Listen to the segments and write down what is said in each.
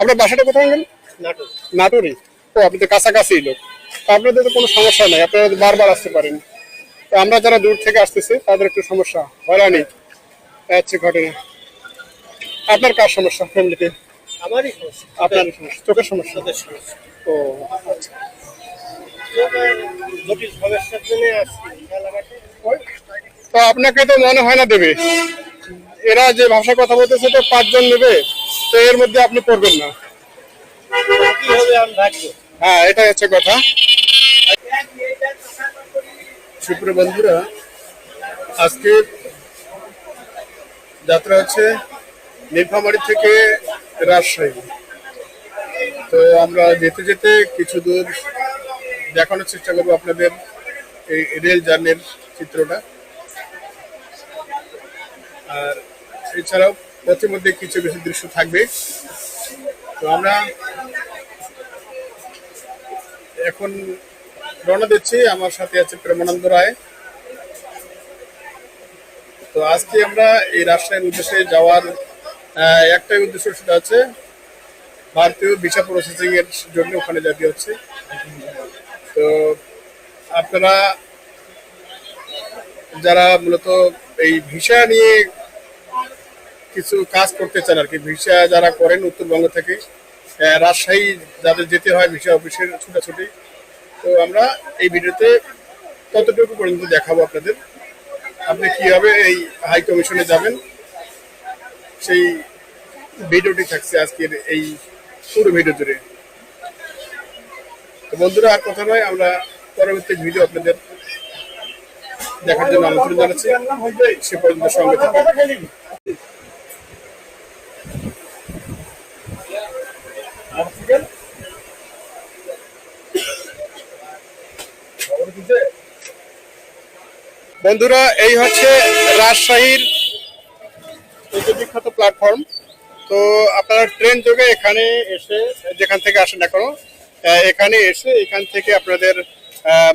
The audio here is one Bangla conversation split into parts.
আপনার বাসাটা কোথায় গেলেন নাটোরি। ও আপনি তো কাছাকাছি লোক। আপনাদের তো কোনো সমস্যা নাই আপনারা বারবার আসতে পারেন। তো আমরা যারা দূর থেকে আসতেছি তাদের একটু সমস্যা হয়রানি। আচ্ছা ঘটনা আপনার কার সমস্যা ফ্যামিলিতে? আমারই সমস্যা। চোখের সমস্যা ও তো আপনাকে তো মনে হয় না দেবে? এরা যে ভাষায় কথা বলতেছে তো পাঁচজন নেবে? তো এর মধ্যে আপনি পড়বেন না। কি হবে আমি ভাগ্য? হ্যাঁ এটাই হচ্ছে কথা। সুপ্রিয় বন্ধুরা আজকে যাত্রা হচ্ছে নীলফামারী থেকে রাজশাহী। তো আমরা যেতে যেতে কিছু দূর দেখানোর চেষ্টা করব আপনাদের এই রেল জার্নির চিত্রটা। আর এছাড়াও পথের মধ্যে কিছু কিছু দৃশ্য থাকবে। তো আমরা এখন রওনা দিচ্ছি। আমার সাথে আছে প্রেমানন্দ রায়। তো আজকে আমরা এই রাজশাহীর উদ্দেশ্যে যাওয়ার একটাই উদ্দেশ্য সেটা আছে ভারতীয় ভিসা প্রসেসিং এর জন্য ওখানে যেতে হচ্ছে। তো আপনারা যারা মূলত এই ভিসা নিয়ে কিছু কাজ করতে চান আর কি। ভিসা যারা করেন উত্তরবঙ্গ থেকে রাজশাহী যাদের যেতে হয় ভিসা অফিসের ছুটাছুটি, তো আমরা এই ভিডিওতে ততটুকু পর্যন্ত দেখাবো আপনাদের। আপনি কীভাবে এই হাই কমিশনে যাবেন, সেই ভিডিওটি থাকছে আজকের এই পুরো ভিডিও জুড়ে। তো বন্ধুরা, আর কথা নয়, আমরা পরবর্তী ভিডিও আপনাদের দেখার জন্য আমন্ত্রণ জানাচ্ছি। সে পর্যন্ত সঙ্গে থাকুন। বন্ধুরা, এই হচ্ছে রাজশাহীর বিখ্যাত প্ল্যাটফর্ম তো আপনারা ট্রেন যোগে এখানে এসে, যেখান থেকে আসেন না কেন এখানে এসে এখান থেকে আপনাদের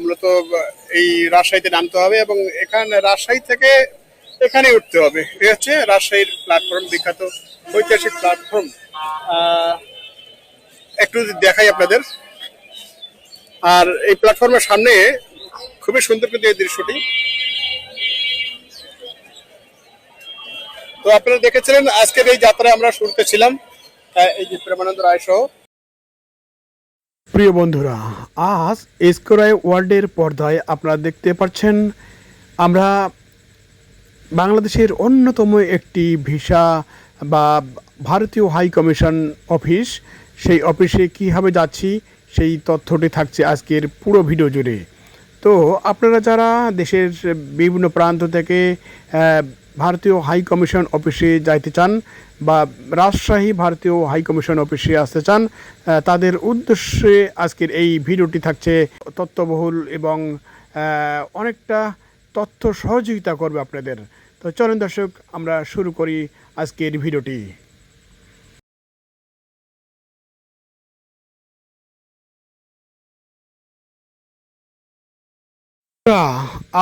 মূলত এই রাজশাহীতে নামতে হবে এবং এখানে, রাজশাহী থেকে এখানে উঠতে হবে। এই হচ্ছে রাজশাহীর প্ল্যাটফর্ম বিখ্যাত ঐতিহাসিক প্ল্যাটফর্ম একটু দেখাই আপনাদের। আর এই প্ল্যাটফর্মের সামনে খুবই সুন্দর কিন্তু এই দৃশ্যটি। তো আপনারা দেখেছিলেন, আজকের এই যাত্রায় আমরা শুনতে ছিলাম। এই যে প্রেমানন্দ রায় সহ। প্রিয় বন্ধুরা, আজ এসকোরাই ওয়ার্ল্ডের পর্দায় আপনারা দেখতে পাচ্ছেন, আমরা বাংলাদেশের অন্যতম একটি ভিসা বা ভারতীয় হাই কমিশন অফিস। সেই অফিসে কীভাবে যাচ্ছি সেই তথ্যটি থাকছে আজকের পুরো ভিডিও জুড়ে। তো আপনারা যারা দেশের বিভিন্ন প্রান্ত থেকে ভারতীয় হাই কমিশন অফিসে যাইতে চান বা রাজশাহী ভারতীয় হাই কমিশন অফিসে আসতে চান তাদের উদ্দেশ্যে আজকের এই ভিডিওটি থাকছে। তথ্যবহুল এবং অনেকটা তথ্য সহযোগিতা করবে আপনাদের। তো চলুন দর্শক, আমরা শুরু করি আজকের ভিডিওটি।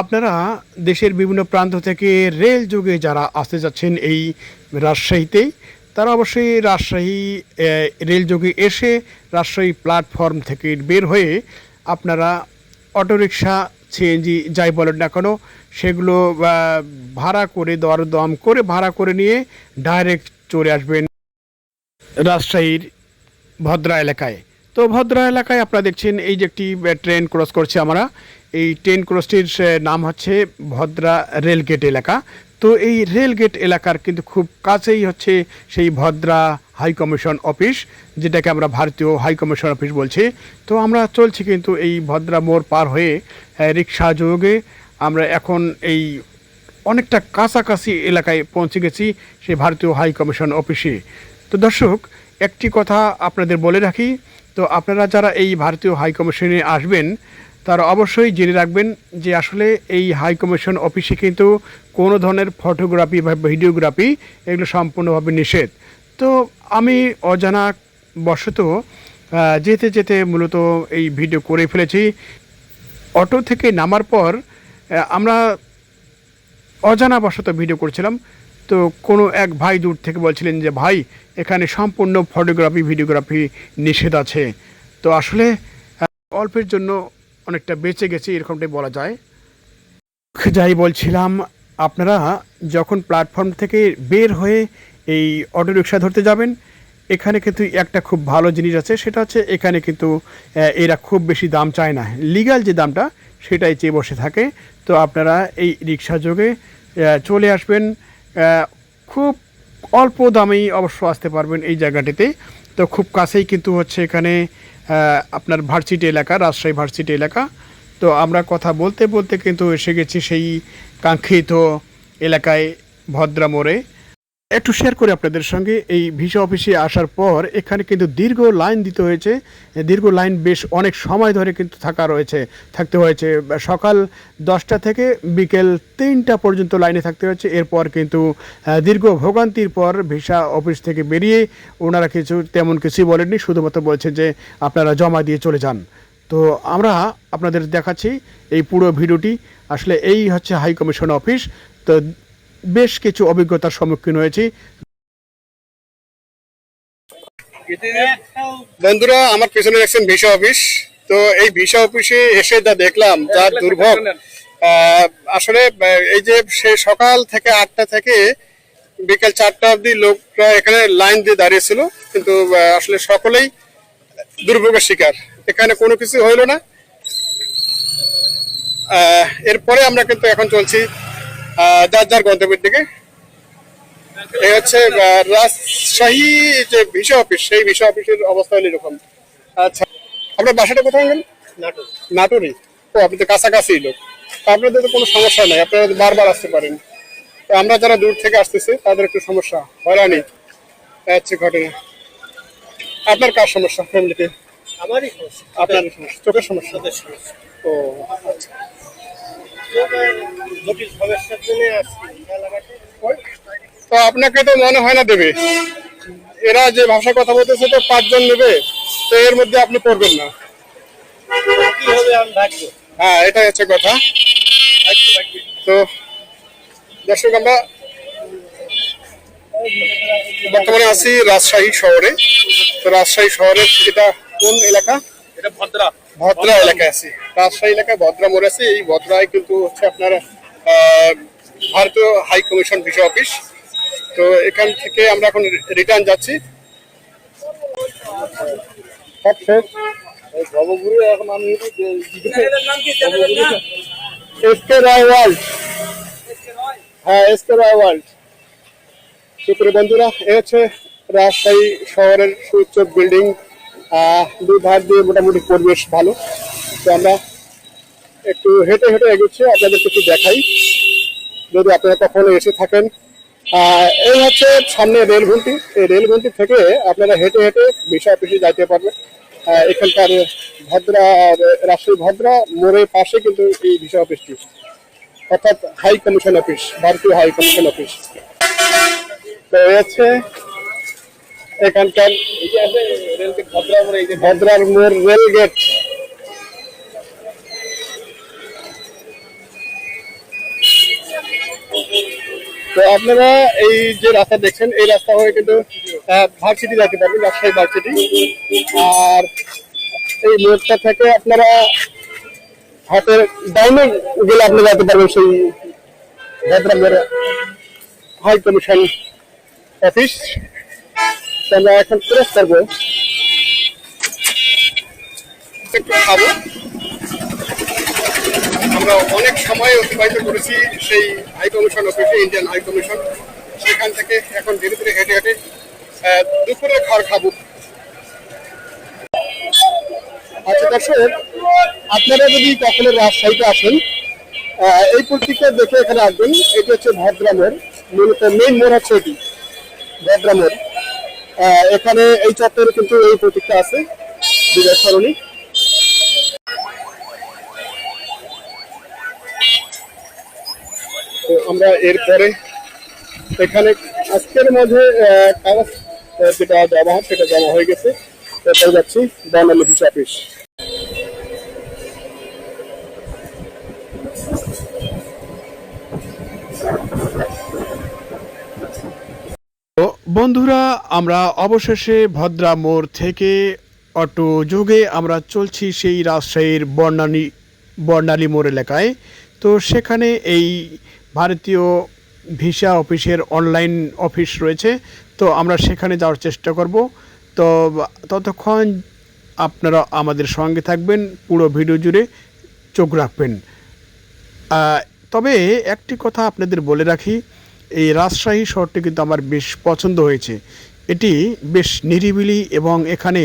আপনারা দেশের বিভিন্ন প্রান্ত থেকে রেল যোগে যারা আসতে যাচ্ছেন এই রাজশাহীতে, তারা অবশ্যই রাজশাহী রেল যোগে এসে রাজশাহী প্ল্যাটফর্ম থেকে বের হয়ে আপনারা অটোরিকশা সিএনজি যাই বলেন না কেন, সেগুলো ভাড়া করে, দরদম করে ভাড়া করে নিয়ে ডাইরেক্ট চলে আসবেন রাজশাহীর ভদ্রা এলাকায়। তো ভদ্রা এলাকায় আপনারা দেখছেন এই যে একটি ট্রেন ক্রস করছে আমরা। এই ট্রেন ক্রসটির নাম হচ্ছে ভদ্রা রেলগেট এলাকা। তো এই রেলগেট এলাকার কিন্তু খুব কাছেই হচ্ছে সেই ভদ্রা হাই কমিশন অফিস, যেটাকে আমরা ভারতীয় হাই কমিশন অফিস বলছি। তো আমরা চলছি কিন্তু এই ভদ্রা মোড় পার হয়ে রিক্সা যোগে। আমরা এখন এই অনেকটা কাছাকাছি এলাকায় পৌঁছে গেছি সেই ভারতীয় হাই কমিশন অফিসে। তো দর্শক, একটি কথা আপনাদের বলে রাখি, তো আপনারা যারা এই ভারতীয় হাই কমিশনে আসবেন তারা অবশ্যই জেনে রাখবেন যে আসলে এই হাই কমিশন অফিসে কিন্তু কোনো ধরনের ফটোগ্রাফি বা ভিডিওগ্রাফি এগুলো সম্পূর্ণভাবে নিষেধ। তো আমি অজানা বশত যেতে যেতে মূলত এই ভিডিও করে ফেলেছি। অটো থেকে নামার পর আমরা অজানা বশত ভিডিও করছিলাম। তো কোনো এক ভাই দূর থেকে বলছিলেন যে, ভাই, এখানে সম্পূর্ণ ফটোগ্রাফি ভিডিওগ্রাফি নিষেধ আছে। তো আসলে অল্পের জন্য অনেকটা বেঁচে গেছি, এরকমটাই বলা যায়। যাই বলছিলাম, আপনারা যখন প্ল্যাটফর্ম থেকে বের হয়ে এই অটো রিক্সা ধরতে যাবেন, এখানে কিন্তু একটা খুব ভালো জিনিস আছে, সেটা হচ্ছে এখানে কিন্তু এরা খুব বেশি দাম চায় না। লিগ্যাল যে দামটা, সেটাই চেয়ে বসে থাকে। তো আপনারা এই রিক্সা যোগে চলে আসবেন খুব অল্প দামেই অবশ্য আসতে পারবেন এই জায়গাটিতে। তো খুব কাছেই কিন্তু হচ্ছে এখানে আপনার ভার্সিটি এলাকা, রাজশাহী ভার্সিটি এলাকা। তো আমরা কথা বলতে বলতে কিন্তু এসে গেছি সেই কাঙ্ক্ষিত এলাকায় ভদ্রা মোড়ে একটু শেয়ার করে আপনাদের সঙ্গে। এই ভিসা অফিসে আসার পর এখানে কিন্তু দীর্ঘ লাইন দিতে হয়েছে। দীর্ঘ লাইন বেশ অনেক সময় ধরে কিন্তু থাকা রয়েছে। থাকতে হয়েছে সকাল দশটা থেকে বিকেল তিনটা পর্যন্ত লাইনে থাকতে হয়েছে। এরপর কিন্তু দীর্ঘ ভোগান্তির পর ভিসা অফিস থেকে বেরিয়ে ওনারা কিছু তেমন কিছুই বলেননি। শুধুমাত্র বলছেন যে আপনারা জমা দিয়ে চলে যান। তো আমরা আপনাদের দেখাচ্ছি এই পুরো ভিডিওটি আসলে এই হচ্ছে হাই কমিশন অফিস তো বেশ কিছু অভিজ্ঞতার সম্মুখীন হয়েছি। বন্ধুরা, আমার পেছনে দেখছেন ভিসা অফিস। তো এই ভিসা অফিসে এসে যা দেখলাম, যা দুর্ভোগ আসলে এই যে সে সকাল থেকে আটটা থেকে বিকেল চারটা অবধি লোকরা এখানে লাইন দিয়ে দাঁড়িয়েছিল। কিন্তু আসলে সকলেই দুর্ভোগের শিকার। এখানে কোনো কিছু হইল না। এরপরে আমরা কিন্তু এখন চলছি যার যার গন্তব্যের দিকে। এই হচ্ছে রাজশাহী যে ভিসা অফিস সেই ভিসা অফিসের অবস্থা হলো এরকম। আচ্ছা আপনার বাসাটা কোথায় গেলেন নাটোরে। ও আপনি তো কাছাকাছি লোক। আপনাদের তো কোনো সমস্যা নাই আপনারা বারবার আসতে পারেন। তো আমরা যারা দূর থেকে আসতেছি তাদের একটু সমস্যা হয়রানি। হচ্ছে ঘটনা। আপনার কার সমস্যা ফ্যামিলিতে আমারই সমস্যা। আপনার সমস্যা চোখের সমস্যা? ও চোখের তো আপনাকে তো মনে হয় না দেবে। এরা যে ভাষা কথা বলতেছে, তো পাঁচজন নেবে, তো এর মধ্যে আপনি পড়বেন না। হ্যাঁ এটাই হচ্ছে কথা। তো, দর্শক, আমরা বর্তমানে আছি রাজশাহী শহরে। তো রাজশাহী শহরের এটা কোন এলাকা? এটা ভদ্রা। ভদ্রা এলাকায় আছি। রাজশাহী এলাকায় ভদ্রা মোড় আছে। এই ভদ্রায় কিন্তু হচ্ছে আপনার ভারতীয় হাই কমিশন ভিসা অফিস। তো এখান থেকে আমরা এখন রিটার্ন যাচ্ছি। SK Roy world. হ্যাঁ এসকে রয় ওয়ার্ল্ড। সুপ্রিয় বন্ধুরা, এ হচ্ছে রাজশাহী শহরের সুউচ্চ বিল্ডিং। দুই ধার দিয়ে মোটামুটি পরিবেশ ভালো। তো আমরা একটু হেঁটে হেঁটে এগোচ্ছি আপনাদের একটু দেখাই। যদি আপনারা কখনো এসে থাকেন এই হচ্ছে সামনে রেল ঘুমটি এই রেল ঘুমটি থেকে আপনারা হেঁটে হেঁটে ভিসা অফিসে যাইতে পারবেন। এখানকার ভদ্রা রাজশাহী ভদ্রা মোড়ের পাশে কিন্তু এই ভিসা অফিসটি। অর্থাৎ হাই কমিশন অফিস ভারতীয় হাই কমিশন অফিস তো হচ্ছে এখানকার ভদ্রার মোড় রেল গেট। তো আপনারা এই যে রাস্তা দেখছেন, এই রাস্তা হয়ে কিন্তু ভার্সিটি যেতে পারবেন, রাজশাহী ভার্সিটি। আর এই মোড়টা থেকে আপনারা হাতের ডাইনে গেলে আপনি যেতে পারবেন সেই ভদ্রামের হাই কমিশন অফিস আমরা এখন ক্রস করব একটু খাব। আমরা অনেক সময় অতিবাহিত করেছি সেই হাই কমিশন অফিসে ইন্ডিয়ান হাই কমিশন। সেখান থেকে এখন ধীরে ধীরে হেঁটে হেঁটে দুপুরের খাবার খাব। আচ্ছা দর্শক আপনারা যদি কখনো রাজশাহীতে আসেন এই প্রতীকটা দেখে এখানে আসবেন। এটি হচ্ছে ভদ্রামের মূলত মেইন মোড় হচ্ছে এটি ভদ্রা মোড় আহ, এখানে এই চত্বরে কিন্তু এই প্রতীকটা আছে, বিজয় সরণি। তো আমরা এরপরে এখানে আজকের মধ্যে কাগজ যেটা জমা সেটা জমা হয়ে গেছে। এরপরে যাচ্ছি বর্ণালী ভিসা অফিস। বন্ধুরা, আমরা অবশেষে ভদ্রা মোড় থেকে অটো যোগে আমরা চলছি সেই রাজশাহীর বর্ণালী বর্ণালী মোড় এলাকায়। তো সেখানে এই ভারতীয় ভিসা অফিসের অনলাইন অফিস রয়েছে। তো আমরা সেখানে যাওয়ার চেষ্টা করব। তো ততক্ষণ আপনারা আমাদের সঙ্গে থাকবেন, পুরো ভিডিও জুড়ে চোখ রাখবেন। তবে একটি কথা আপনাদের বলে রাখি এই রাজশাহী শহরটি কিন্তু আমার বেশ পছন্দ হয়েছে। এটি বেশ নিরিবিলি এবং এখানে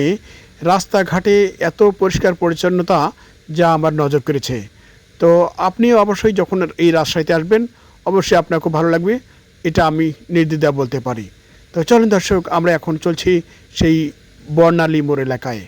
রাস্তাঘাটে এত পরিষ্কার পরিচ্ছন্নতা যা আমার নজর কেড়েছে। তো আপনিও অবশ্যই যখন এই রাজশাহীতে আসবেন, অবশ্যই আপনার খুব ভালো লাগবে। এটা আমি নির্দ্বিধা বলতে পারি। তো চলুন দর্শক, আমরা এখন চলছি সেই বর্ণালী মোড় এলাকায়।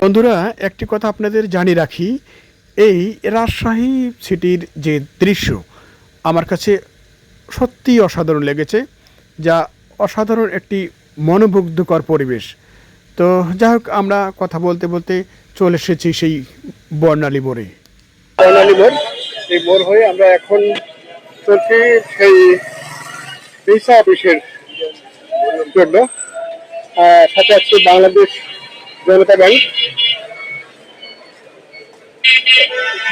বন্ধুরা, একটি কথা আপনাদের জানিয়ে রাখি। এই রাজশাহী সিটির যে দৃশ্য, আমার কাছে সত্যিই অসাধারণ লেগেছে, যা অসাধারণ একটি মনোমুগ্ধকর পরিবেশ। তো যাই হোক, আমরা কথা বলতে বলতে চলে এসেছি সেই বর্ণালী মোড়ে। বর্ণালী মোড়, এই হয়ে আমরা এখন চলছি সেই অফিসের জন্য। সাথে বাংলাদেশ জনতা ব্যাংক।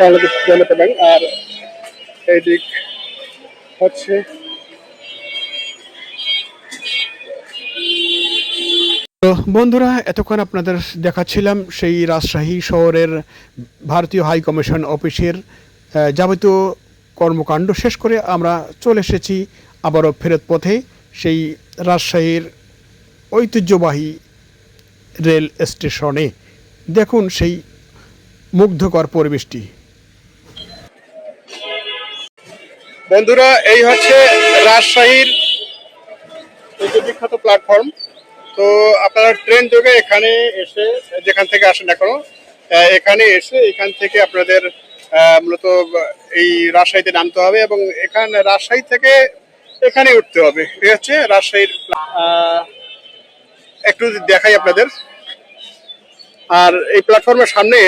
বাংলাদেশ জনতা ব্যাংক। আর এই দিক হচ্ছে তো বন্ধুরা, এতক্ষণ আপনাদের দেখাচ্ছিলাম সেই রাজশাহী শহরের ভারতীয় হাই কমিশন অফিসের যাবতীয় কর্মকাণ্ড শেষ করে আমরা চলে এসেছি আবারও ফেরত পথে, সেই রাজশাহীর ঐতিহ্যবাহী রেল স্টেশনে। দেখুন সেই মুগ্ধকর পরিবেশটি। বন্ধুরা, এই হচ্ছে রাজশাহীর বিখ্যাত প্ল্যাটফর্ম তো আপনারা ট্রেন যোগে এখানে এসে, যেখান থেকে আসেন এখনও এখানে এসে এখান থেকে আপনাদের মূলত, এই রাজশাহীতে নামতে হবে এবং এখানে, রাজশাহী থেকে এখানে উঠতে হবে। এই হচ্ছে রাজশাহীর একটু দেখাই আপনাদের। আর এই প্ল্যাটফর্মের সামনে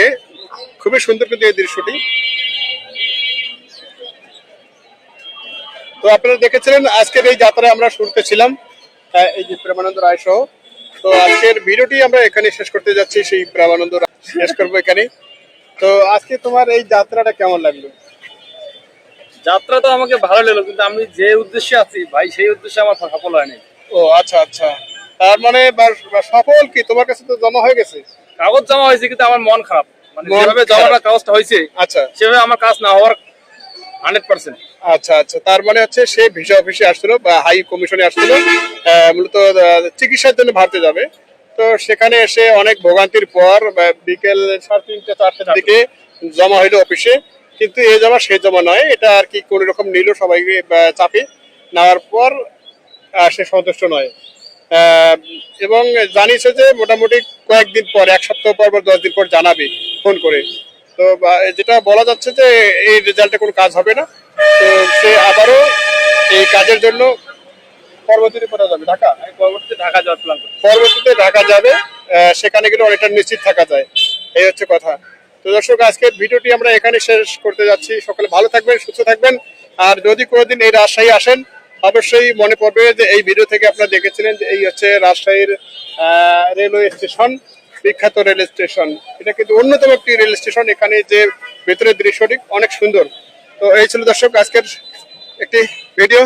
খুবই সুন্দর কিন্তু এই দৃশ্যটি। তো আপনারা দেখেছিলেন আজকের এই যাত্রায় আমরা শুরুতে ছিলাম এই যে প্রেমানন্দ রায় সহ। তো আজকের ভিডিওটি আমরা এখানে শেষ করতে যাচ্ছি সেই প্রেমানন্দ শেষ করব এখানে তো আজকে তোমার এই যাত্রাটা কেমন লাগল? যাত্রা তো আমাকে ভালো লাগল কিন্তু আমি যে উদ্দেশ্যে আছি ভাই সেই উদ্দেশ্যে আমার সফল হয়নি। ও আচ্ছা আচ্ছা। তার মানে সফল কি? তোমার কাছে তো জমা হয়ে গেছে? কাগজ জমা হয়েছে কিন্তু আমার মন খারাপ। মানে যেভাবে জমাটা কাগজটা হয়েছে আচ্ছা। সেভাবে আমার কাজ না হওয়ার হান্ড্রেড পার্সেন্ট। আচ্ছা আচ্ছা। তার মানে হচ্ছে সে ভিসা অফিসে আসছিল বা হাই কমিশনে আসছিল মূলত চিকিৎসার জন্য ভারতে যাবে। তো সেখানে এসে অনেক ভোগান্তির পর বিকেল সাড়ে তিনটে চারটের দিকে জমা হইল অফিসে। কিন্তু এ জমা সে জমা নয়। এটা আর কি কোন রকম নিল সবাইকে চাপে। নেওয়ার পর সে সন্তুষ্ট নয়। এবং জানিয়েছে যে মোটামুটি কয়েকদিন পর এক সপ্তাহ পর বা দশ দিন পর জানাবে ফোন করে। তো যেটা বলা যাচ্ছে যে এই রেজাল্টে কোনো কাজ হবে না। তো সে আবারও এই কাজের জন্য পরবর্তীতে কোথায় যাবে? ঢাকা? পরবর্তীতে ঢাকা যাওয়ার প্ল্যান পরবর্তীতে ঢাকা যাবে। সেখানে গেলে অনেকটা নিশ্চিত থাকা যায়। এই হচ্ছে কথা। তো দর্শক আজকের ভিডিওটি আমরা এখানে শেষ করতে যাচ্ছি। সকলে ভালো থাকবেন সুস্থ থাকবেন। আর যদি কোনোদিন এই রাজশাহী আসেন অবশ্যই মনে পড়বে যে এই ভিডিও থেকে আপনারা দেখেছিলেন যে এই হচ্ছে রাজশাহীর রেলওয়ে স্টেশন বিখ্যাত রেল স্টেশন এটা কিন্তু অন্যতম একটি রেল স্টেশন এখানে যে ভেতরের দৃশ্যটি অনেক সুন্দর। তো এই ছিল দর্শক, আজকের একটি ভিডিও